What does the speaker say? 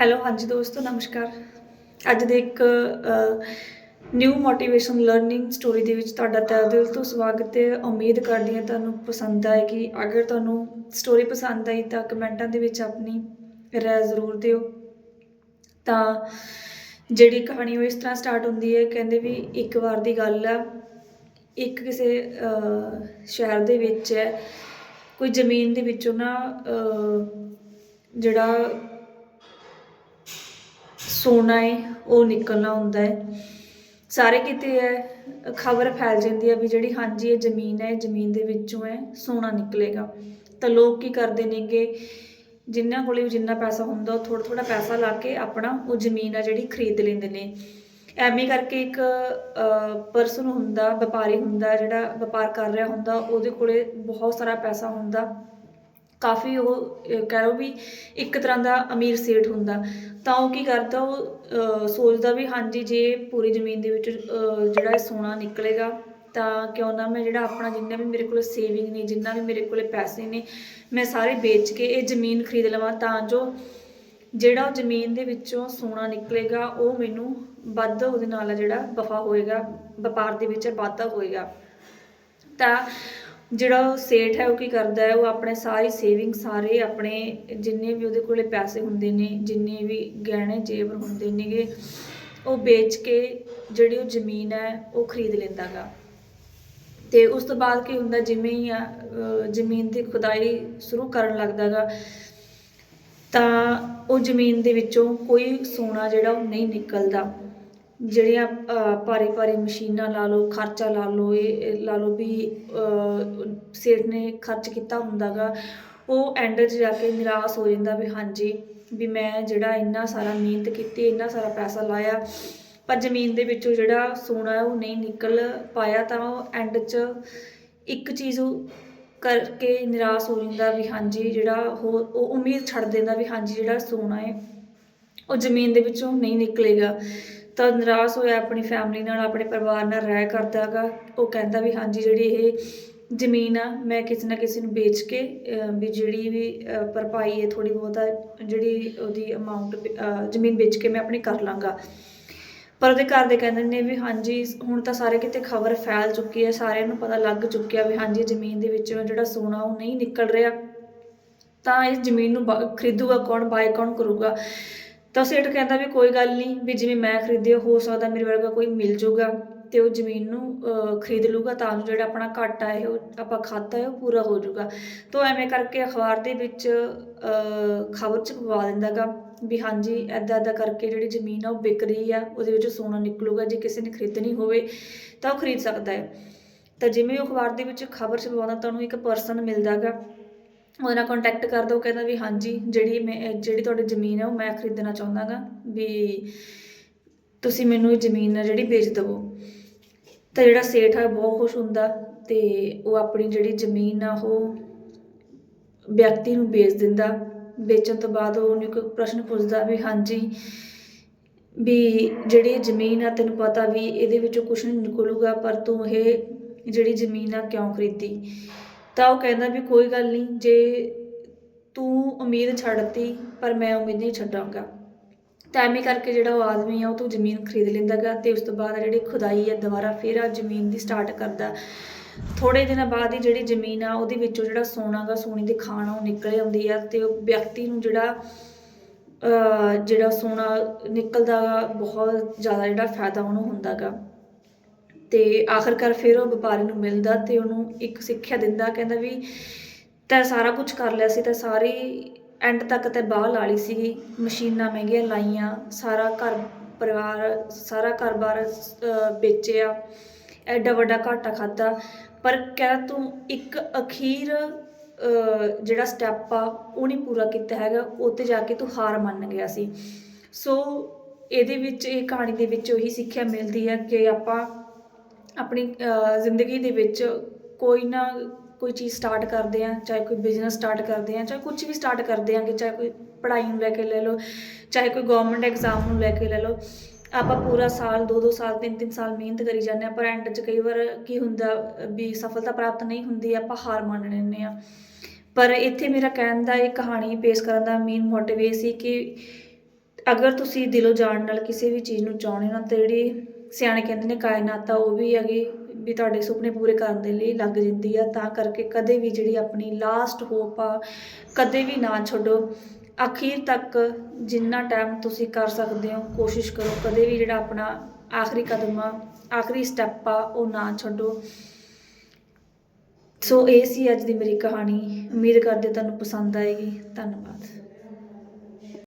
Hello, ਹਾਂਜੀ ਦੋਸਤੋ, ਨਮਸਕਾਰ। ਅੱਜ ਦੇ ਇੱਕ ਨਿਊ ਮੋਟੀਵੇਸ਼ਨ ਲਰਨਿੰਗ ਸਟੋਰੀ ਦੇ ਵਿੱਚ ਤੁਹਾਡਾ ਤਹਿ ਦਿਲ ਤੋਂ ਸਵਾਗਤ ਹੈ। ਉਮੀਦ ਕਰਦੀ ਹਾਂ ਤੁਹਾਨੂੰ ਪਸੰਦ ਆਏਗੀ। ਅਗਰ ਤੁਹਾਨੂੰ ਸਟੋਰੀ ਪਸੰਦ ਆਈ ਤਾਂ ਕਮੈਂਟਾਂ ਦੇ ਵਿੱਚ ਆਪਣੀ ਰਾਏ ਜ਼ਰੂਰ ਦਿਓ। ਤਾਂ ਜਿਹੜੀ ਕਹਾਣੀ ਉਹ ਇਸ ਤਰ੍ਹਾਂ ਸਟਾਰਟ ਹੁੰਦੀ ਹੈ, ਕਹਿੰਦੇ ਵੀ ਇੱਕ ਵਾਰ ਦੀ ਗੱਲ ਆ, ਇੱਕ ਕਿਸੇ ਸ਼ਹਿਰ ਦੇ ਵਿੱਚ ਹੈ। ਕੋਈ ਜ਼ਮੀਨ ਦੇ ਵਿੱਚੋਂ ਨਾ ਜਿਹੜਾ ਸੋਨਾ ਹੈ ਉਹ ਨਿਕਲਣਾ ਹੁੰਦਾ ਹੈ ਸਾਰੇ ਕਿਤੇ ਹੈ ਖਬਰ ਫੈਲ ਜਾਂਦੀ ਹੈ ਵੀ ਜਿਹੜੀ ਹਾਂਜੀ ਇਹ ਜ਼ਮੀਨ ਹੈ ਇਹ ਜ਼ਮੀਨ ਦੇ ਵਿੱਚੋਂ ਹੈ ਸੋਨਾ ਨਿਕਲੇਗਾ। ਤਾਂ ਲੋਕ ਕੀ ਕਰਦੇ ਨੇਗੇ? ਜਿਨ੍ਹਾਂ ਕੋਲੇ ਵੀ ਜਿੰਨਾ ਪੈਸਾ ਹੁੰਦਾ, ਉਹ ਥੋੜਾ ਥੋੜਾ ਪੈਸਾ ਲਾ ਕੇ ਆਪਣਾ ਉਹ ਜ਼ਮੀਨ ਆ ਜਿਹੜੀ ਖਰੀਦ ਲੈਂਦੇ ਨੇ। ਐਵੇਂ ਕਰਕੇ ਇੱਕ ਪਰਸਨ ਹੁੰਦਾ, ਵਪਾਰੀ ਹੁੰਦਾ, ਜਿਹੜਾ ਵਪਾਰ ਕਰ ਰਿਹਾ ਹੁੰਦਾ, ਉਹਦੇ ਕੋਲੇ ਬਹੁਤ ਸਾਰਾ ਪੈਸਾ ਹੁੰਦਾ। ਕਾਫੀ ਉਹ ਕਹਿ ਲਓ ਵੀ ਇੱਕ ਤਰ੍ਹਾਂ ਦਾ ਅਮੀਰ ਸੇਠ ਹੁੰਦਾ। ਤਾਂ ਉਹ ਕੀ ਕਰਦਾ, ਉਹ ਸੋਚਦਾ ਵੀ ਹਾਂਜੀ, ਜੇ ਪੂਰੀ ਜ਼ਮੀਨ ਦੇ ਵਿੱਚ ਜਿਹੜਾ ਇਹ ਸੋਨਾ ਨਿਕਲੇਗਾ, ਤਾਂ ਕਿਉਂ ਨਾ ਮੈਂ ਜਿਹੜਾ ਆਪਣਾ ਜਿੰਨਾ ਵੀ ਮੇਰੇ ਕੋਲ ਸੇਵਿੰਗ ਨੇ, ਜਿੰਨਾ ਵੀ ਮੇਰੇ ਕੋਲੇ ਪੈਸੇ ਨੇ, ਮੈਂ ਸਾਰੇ ਵੇਚ ਕੇ ਇਹ ਜ਼ਮੀਨ ਖਰੀਦ ਲਵਾਂ, ਤਾਂ ਜੋ ਜਿਹੜਾ ਉਹ ਜ਼ਮੀਨ ਦੇ ਵਿੱਚੋਂ ਸੋਨਾ ਨਿਕਲੇਗਾ, ਉਹ ਮੈਨੂੰ ਵੱਧ ਉਹਦੇ ਨਾਲ ਜਿਹੜਾ ਵਫਾ ਹੋਏਗਾ, ਵਪਾਰ ਦੇ ਵਿੱਚ ਵਾਧਾ ਹੋਏਗਾ। ਤਾਂ ਜਿਹੜਾ ਉਹ ਸੇਠ ਹੈ ਉਹ ਕੀ ਕਰਦਾ ਹੈ ਉਹ ਆਪਣੇ ਸਾਰੀ ਸੇਵਿੰਗ ਸਾਰੇ ਆਪਣੇ ਜਿੰਨੇ ਵੀ ਉਹਦੇ ਕੋਲੇ ਪੈਸੇ ਹੁੰਦੇ ਨੇ ਜਿੰਨੇ ਵੀ ਗਹਿਣੇ ਜੇਵਰ ਹੁੰਦੇ ਨੇਗੇ ਉਹ ਵੇਚ ਕੇ ਜਿਹੜੀ ਉਹ ਜ਼ਮੀਨ ਹੈ ਉਹ ਖਰੀਦ ਲੈਂਦਾਗਾ। ਤੇ ਉਸ ਤੋਂ ਬਾਅਦ ਕੀ ਹੁੰਦਾ ਜਿਵੇਂ ਹੀ ਆ, ਜ਼ਮੀਨ ਦੀ ਖੁਦਾਈ ਸ਼ੁਰੂ ਕਰਨ ਲੱਗਦਾਗਾ ਤਾਂ ਉਹ ਜ਼ਮੀਨ ਦੇ ਵਿੱਚੋਂ ਕੋਈ ਸੋਨਾ ਜਿਹੜਾ ਉਹ ਨਹੀਂ ਨਿਕਲਦਾ। ਜਿਹੜੀਆਂ ਭਾਰੀ ਭਾਰੀ ਮਸ਼ੀਨਾਂ ਲਾ ਲਓ ਖਰਚਾ ਲਾ ਲਓ ਇਹ ਲਾ ਲਓ ਵੀ ਅਹ, ਸੇਠ ਨੇ ਖਰਚ ਕੀਤਾ ਹੁੰਦਾ ਗਾ ਉਹ ਐਂਡ 'ਚ ਜਾ ਕੇ ਨਿਰਾਸ਼ ਹੋ ਜਾਂਦਾ ਵੀ ਹਾਂਜੀ ਵੀ ਮੈਂ ਜਿਹੜਾ ਇੰਨਾ ਸਾਰਾ ਮਿਹਨਤ ਕੀਤੀ ਇੰਨਾ ਸਾਰਾ ਪੈਸਾ ਲਾਇਆ ਪਰ ਜ਼ਮੀਨ ਦੇ ਵਿੱਚੋਂ ਜਿਹੜਾ ਸੋਨਾ ਉਹ ਨਹੀਂ ਨਿਕਲ ਪਾਇਆ ਤਾਂ ਉਹ ਐਂਡ 'ਚ ਇੱਕ ਚੀਜ਼ ਉਹ ਕਰਕੇ ਨਿਰਾਸ਼ ਹੋ ਜਾਂਦਾ ਵੀ ਹਾਂਜੀ ਜਿਹੜਾ ਉਹ ਉਹ ਉਮੀਦ ਛੱਡ ਦਿੰਦਾ ਵੀ ਹਾਂਜੀ ਜਿਹੜਾ ਸੋਨਾ ਹੈ ਉਹ ਜ਼ਮੀਨ ਦੇ ਵਿੱਚੋਂ ਨਹੀਂ ਨਿਕਲੇਗਾ। ਤਾਂ ਨਿਰਾਸ਼ ਹੋਇਆ ਆਪਣੀ ਫੈਮਿਲੀ ਨਾਲ, ਆਪਣੇ ਪਰਿਵਾਰ ਨਾਲ ਰਹਿ ਕਰਦਾਗਾ ਉਹ ਕਹਿੰਦਾ ਵੀ ਹਾਂਜੀ, ਜਿਹੜੀ ਇਹ ਜ਼ਮੀਨ ਆ, ਮੈਂ ਕਿਸੇ ਨਾ ਕਿਸੇ ਨੂੰ ਵੇਚ ਕੇ ਵੀ ਜਿਹੜੀ ਵੀ ਭਰਪਾਈ ਹੈ ਥੋੜੀ ਬਹੁਤਾ ਜਿਹੜੀ ਉਹਦੀ ਅਮਾਉਂਟ ਜ਼ਮੀਨ ਵੇਚ ਕੇ ਮੈਂ ਆਪਣੀ ਕਰ ਲਾਂਗਾ। ਪਰ ਉਹਦੇ ਘਰ ਦੇ ਕਹਿੰਦੇ ਨੇ ਵੀ ਹਾਂਜੀ, ਹੁਣ ਤਾਂ ਸਾਰੇ ਕਿਤੇ ਖਬਰ ਫੈਲ ਚੁੱਕੀ ਹੈ, ਸਾਰਿਆਂ ਨੂੰ ਪਤਾ ਲੱਗ ਚੁੱਕਿਆ ਵੀ ਹਾਂਜੀ, ਜ਼ਮੀਨ ਦੇ ਵਿੱਚੋਂ ਜਿਹੜਾ ਸੋਨਾ ਉਹ ਨਹੀਂ ਨਿਕਲ ਰਿਹਾ। ਤਾਂ ਇਸ ਜ਼ਮੀਨ ਨੂੰ ਬਾ- ਖਰੀਦੂਗਾ ਕੌਣ ਬਾਏ ਕੌਣ ਕਰੂਗਾ? ਤਾਂ ਸੇਠ ਕਹਿੰਦਾ ਵੀ ਕੋਈ ਗੱਲ ਨਹੀਂ, ਵੀ ਜਿਵੇਂ ਮੈਂ ਖਰੀਦੇ, ਹੋ ਸਕਦਾ ਮੇਰੇ ਵਰਗਾ ਕੋਈ ਮਿਲ ਜਾਊਗਾ ਤੇ ਉਹ ਜ਼ਮੀਨ ਨੂੰ ਖਰੀਦ ਲੂਗਾ ਤਾਂ ਜੋ ਜਿਹੜਾ ਆਪਣਾ ਘਾਟਾ ਹੈ, ਉਹ ਆਪਾਂ ਖਾਤਾ ਹੈ, ਉਹ ਪੂਰਾ ਹੋ ਜਾਊਗਾ ਤਾਂ ਐਵੇਂ ਕਰਕੇ ਅਖਬਾਰ ਦੇ ਵਿੱਚ ਖਬਰ ਚ ਪਵਾ ਦਿੰਦਾਗਾ ਵੀ ਹਾਂਜੀ ਐਦਾਂ ਐਦਾਂ ਕਰਕੇ ਜਿਹੜੀ ਜ਼ਮੀਨ ਆ ਉਹ ਵਿਕ ਰਹੀ ਆ, ਉਹਦੇ ਵਿੱਚ ਸੋਨਾ ਨਿਕਲੂਗਾ, ਜੇ ਕਿਸੇ ਨੇ ਖਰੀਦਣੀ ਹੋਵੇ ਤਾਂ ਉਹ ਖਰੀਦ ਸਕਦਾ ਹੈ। ਤਾਂ ਜਿਵੇਂ ਉਹ ਅਖਬਾਰ ਦੇ ਵਿੱਚ ਖਬਰ ਛਪਵਾਉਂਦਾ ਤਾਂ ਉਹਨੂੰ ਇੱਕ ਪਰਸਨ ਮਿਲਦਾਗਾ ਉਹਦੇ ਨਾਲ ਕੰਟੈਕਟ ਕਰਦਾ ਉਹ ਕਹਿੰਦਾ ਵੀ ਹਾਂਜੀ, ਜਿਹੜੀ ਮੈਂ, ਜਿਹੜੀ ਤੁਹਾਡੀ ਜ਼ਮੀਨ ਹੈ ਉਹ ਮੈਂ ਖਰੀਦਣਾ ਚਾਹੁੰਦਾਗਾ, ਵੀ ਤੁਸੀਂ ਮੈਨੂੰ ਇਹ ਜ਼ਮੀਨ ਆ ਜਿਹੜੀ ਵੇਚ ਦੇਵੋ। ਤਾਂ ਜਿਹੜਾ ਸੇਠ ਹੈ ਬਹੁਤ ਖੁਸ਼ ਹੁੰਦਾ ਤੇ ਉਹ ਆਪਣੀ ਜਿਹੜੀ ਜ਼ਮੀਨ ਆ, ਉਹ ਵਿਅਕਤੀ ਨੂੰ ਵੇਚ ਦਿੰਦਾ। ਵੇਚਣ ਤੋਂ ਬਾਅਦ ਉਹ ਉਹਨੂੰ ਕੋਈ ਪ੍ਰਸ਼ਨ ਪੁੱਛਦਾ ਵੀ ਹਾਂਜੀ, ਵੀ ਜਿਹੜੀ ਜ਼ਮੀਨ ਆ, ਤੈਨੂੰ ਪਤਾ ਵੀ ਇਹਦੇ ਵਿੱਚੋਂ ਕੁਝ ਨਹੀਂ ਨਿਕਲੂਗਾ, ਪਰ ਤੂੰ ਇਹ ਜਿਹੜੀ ਜ਼ਮੀਨ ਆ ਕਿਉਂ ਖਰੀਦੀ? ਤਾਂ ਉਹ ਕਹਿੰਦਾ ਵੀ ਕੋਈ ਗੱਲ ਨਹੀਂ ਜੇ ਤੂੰ ਉਮੀਦ ਛੱਡਤੀ ਪਰ ਮੈਂ ਉਮੀਦ ਨਹੀਂ ਛੱਡਾਂਗਾ। ਤਾਂ ਐਵੇਂ ਕਰਕੇ ਜਿਹੜਾ ਉਹ ਆਦਮੀ ਆ ਉਹ ਤੋਂ ਜ਼ਮੀਨ ਖਰੀਦ ਲੈਂਦਾਗਾ ਤੇ ਉਸ ਤੋਂ ਬਾਅਦ ਜਿਹੜੀ ਖੁਦਾਈ ਆ ਦੁਬਾਰਾ ਫਿਰ ਆ ਜ਼ਮੀਨ ਦੀ ਸਟਾਰਟ ਕਰਦਾ। ਥੋੜੇ ਦਿਨਾਂ ਬਾਅਦ ਹੀ ਜਿਹੜੀ ਜ਼ਮੀਨ ਆ ਉਹਦੇ ਵਿੱਚੋਂ ਜਿਹੜਾ ਸੋਨਾ ਗਾ ਸੋਨੇ ਦੀ ਖਾਣ ਆ ਉਹ ਨਿਕਲ ਆਉਂਦੀ ਆ ਤੇ ਉਹ ਵਿਅਕਤੀ ਨੂੰ ਜਿਹੜਾ ਜਿਹੜਾ ਸੋਨਾ ਨਿਕਲਦਾ ਗਾ, ਬਹੁਤ ਜ਼ਿਆਦਾ ਜਿਹੜਾ ਫਾਇਦਾ ਉਹਨੂੰ ਹੁੰਦਾਗਾ। ਤੇ ਆਖਰਕਾਰ ਫਿਰ ਉਹ ਵਪਾਰੀ ਨੂੰ ਮਿਲਦਾ ਤੇ ਉਹਨੂੰ ਇੱਕ ਸਿੱਖਿਆ ਦਿੰਦਾ, ਕਹਿੰਦਾ ਵੀ ਤੈਂ ਸਾਰਾ ਕੁਝ ਕਰ ਲਿਆ ਸੀ, ਤਾਂ ਸਾਰੀ ਐਂਡ ਤੱਕ ਤੇ ਬਾਹ ਲਾ ਲਈ ਸੀਗੀ, ਮਸ਼ੀਨਾਂ ਮਹਿੰਗੀਆਂ ਲਾਈਆਂ, ਸਾਰਾ ਘਰ ਪਰਿਵਾਰ, ਸਾਰਾ ਘਰ-ਬਾਰ ਵੇਚਿਆ, ਐਡਾ ਵੱਡਾ ਘਾਟਾ ਖਾਦਾ ਪਰ ਕਹਿ ਤੂੰ ਇੱਕ ਅਖੀਰ ਜਿਹੜਾ ਸਟੈਪ ਆ, ਉਹ ਨਹੀਂ ਪੂਰਾ ਕੀਤਾ ਹੈਗਾ ਉੱਤੇ ਜਾ ਕੇ ਤੂੰ ਹਾਰ ਮੰਨ ਗਿਆ ਸੀ। ਸੋ ਇਹਦੇ ਵਿੱਚ, ਇਹ ਕਹਾਣੀ ਦੇ ਵਿੱਚ ਉਹੀ ਸਿੱਖਿਆ ਮਿਲਦੀ ਹੈ ਕਿ ਆਪਾਂ ਆਪਣੀ ਜ਼ਿੰਦਗੀ ਦੇ ਵਿੱਚ ਕੋਈ ਨਾ ਕੋਈ ਚੀਜ਼ ਸਟਾਰਟ ਕਰਦੇ ਆ ਚਾਹੇ ਕੋਈ ਬਿਜ਼ਨਸ ਸਟਾਰਟ ਕਰਦੇ ਆ ਚਾਹੇ ਕੁਝ ਵੀ ਸਟਾਰਟ ਕਰਦੇ ਆਂਗੇ ਚਾਹੇ ਕੋਈ ਪੜ੍ਹਾਈ ਨੂੰ ਲੈ ਕੇ ਲੈ ਲਓ, ਚਾਹੇ ਕੋਈ ਗਵਰਨਮੈਂਟ ਐਗਜ਼ਾਮ ਨੂੰ ਲੈ ਕੇ ਲੈ ਲਓ, ਆਪਾਂ ਪੂਰਾ ਸਾਲ ਦੋ ਦੋ ਸਾਲ ਤਿੰਨ ਤਿੰਨ ਸਾਲ ਮਿਹਨਤ ਕਰੀ ਜਾਂਦੇ ਆ ਪਰ ਐਂਡ 'ਚ ਕਈ ਵਾਰ ਕੀ ਹੁੰਦਾ ਵੀ ਸਫਲਤਾ ਪ੍ਰਾਪਤ ਨਹੀਂ ਹੁੰਦੀ, ਆਪਾਂ ਹਾਰ ਮੰਨ ਲੈਂਦੇ ਆ ਪਰ ਇੱਥੇ ਮੇਰਾ ਕਹਿਣ ਦਾ ਇਹ ਕਹਾਣੀ ਪੇਸ਼ ਕਰਨ ਦਾ ਮੇਨ ਮੋਟਿਵ ਇਹ ਸੀ ਕਿ ਅਗਰ ਤੁਸੀਂ ਦਿਲੋਂ ਜਾਣ ਨਾਲ ਕਿਸੇ ਵੀ ਚੀਜ਼ ਨੂੰ ਚਾਹੁੰਦੇ ਹੋ ਨਾ, ਤੇ ਜਿਹੜੀ ਸਿਆਣੇ ਕਹਿੰਦੇ ਨੇ ਕਾਇਨਾਤ ਆ ਉਹ ਵੀ ਹੈਗੀ ਵੀ ਤੁਹਾਡੇ ਸੁਪਨੇ ਪੂਰੇ ਕਰਨ ਦੇ ਲਈ ਲੱਗ ਜਾਂਦੀ ਆ, ਤਾਂ ਕਰਕੇ ਕਦੇ ਵੀ ਜਿਹੜੀ ਆਪਣੀ ਲਾਸਟ ਹੋਪ ਆ, ਕਦੇ ਵੀ ਨਾ ਛੱਡੋ। ਅਖੀਰ ਤੱਕ ਜਿੰਨਾ ਟਾਈਮ ਤੁਸੀਂ ਕਰ ਸਕਦੇ ਹੋ, ਕੋਸ਼ਿਸ਼ ਕਰੋ, ਕਦੇ ਵੀ ਜਿਹੜਾ ਆਪਣਾ ਆਖਰੀ ਕਦਮ ਆ, ਆਖਰੀ ਸਟੈਪ ਆ, ਉਹ ਨਾ ਛੱਡੋ। ਸੋ ਇਹ ਸੀ ਅੱਜ ਦੀ ਮੇਰੀ ਕਹਾਣੀ। ਉਮੀਦ ਕਰਦੇ ਤੁਹਾਨੂੰ ਪਸੰਦ ਆਏਗੀ। ਧੰਨਵਾਦ।